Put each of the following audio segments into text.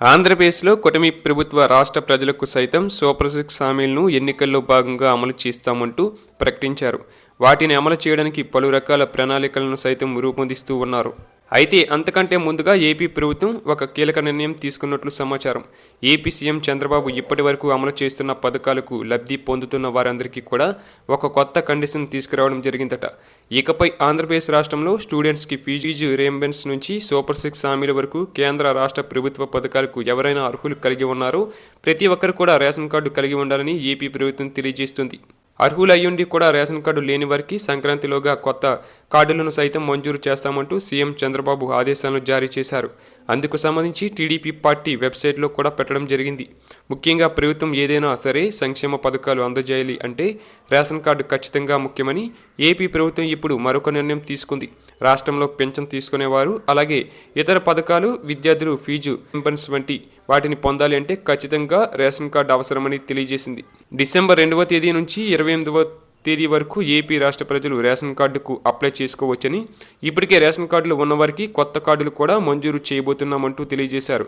ఆంధ్రప్రదేశ్లో కూటమి ప్రభుత్వ రాష్ట్ర ప్రజలకు సైతం సూపర్ సిక్స్ హామీలను ఎన్నికల్లో భాగంగా అమలు చేస్తామంటూ ప్రకటించారు. వాటిని అమలు చేయడానికి పలు రకాల ప్రణాళికలను సైతం రూపొందిస్తూ ఉన్నారు. అయితే అంతకంటే ముందుగా ఏపీ ప్రభుత్వం ఒక కీలక నిర్ణయం తీసుకున్నట్లు సమాచారం. ఏపీ సీఎం చంద్రబాబు ఇప్పటి వరకు అమలు చేస్తున్న పథకాలకు లబ్ధి పొందుతున్న వారందరికీ కూడా ఒక కొత్త కండిషన్ తీసుకురావడం జరిగిందట. ఇకపై ఆంధ్రప్రదేశ్ రాష్ట్రంలో స్టూడెంట్స్కి ఫీజు రియంబెన్స్ నుంచి సూపర్ సిక్స్ హామీల వరకు కేంద్ర రాష్ట్ర ప్రభుత్వ పథకాలకు ఎవరైనా అర్హులు కలిగి ఉన్నారో ప్రతి ఒక్కరు కూడా రేషన్ కార్డు కలిగి ఉండాలని ఏపీ ప్రభుత్వం తెలియజేస్తుంది. అర్హులయ్యుండి కూడా రేషన్ కార్డు లేని వారికి సంక్రాంతిలోగా కొత్త కార్డులను సైతం మంజూరు చేస్తామంటూ సీఎం చంద్రబాబు ఆదేశాలను జారీ చేశారు. అందుకు సంబంధించి టీడీపీ పార్టీ వెబ్సైట్లో కూడా పెట్టడం జరిగింది. ముఖ్యంగా ప్రభుత్వం ఏదైనా సరే సంక్షేమ పథకాలు అందజేయాలి అంటే రేషన్ కార్డు ఖచ్చితంగా ముఖ్యమని ఏపీ ప్రభుత్వం ఇప్పుడు మరొక నిర్ణయం తీసుకుంది. రాష్ట్రంలో పెన్షన్ తీసుకునేవారు అలాగే ఇతర పథకాలు విద్యార్థులు ఫీజు ఇంపన్స్ వంటి వాటిని పొందాలి అంటే ఖచ్చితంగా రేషన్ కార్డు అవసరమని తెలియజేసింది. డిసెంబర్ రెండవ తేదీ నుంచి ఇరవై ఎనిమిదవ తేదీ వరకు ఏపీ రాష్ట్ర ప్రజలు రేషన్ కార్డుకు అప్లై చేసుకోవచ్చని ఇప్పటికే రేషన్ కార్డులు ఉన్నవారికి కొత్త కార్డులు కూడా మంజూరు చేయబోతున్నామంటూ తెలియజేశారు.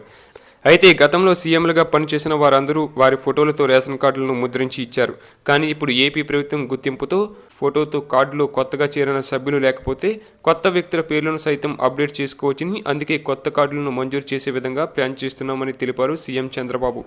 అయితే గతంలో సీఎంలుగా పనిచేసిన వారందరూ వారి ఫోటోలతో రేషన్ కార్డులను ముద్రించి ఇచ్చారు. కానీ ఇప్పుడు ఏపీ ప్రభుత్వం గుర్తింపుతో ఫోటోతో కార్డులో కొత్తగా చేరిన సభ్యులు లేకపోతే కొత్త వ్యక్తుల పేర్లను సైతం అప్డేట్ చేసుకోవచ్చని అందుకే కొత్త కార్డులను మంజూరు చేసే విధంగా ప్లాన్ చేస్తున్నామని తెలిపారు సీఎం చంద్రబాబు.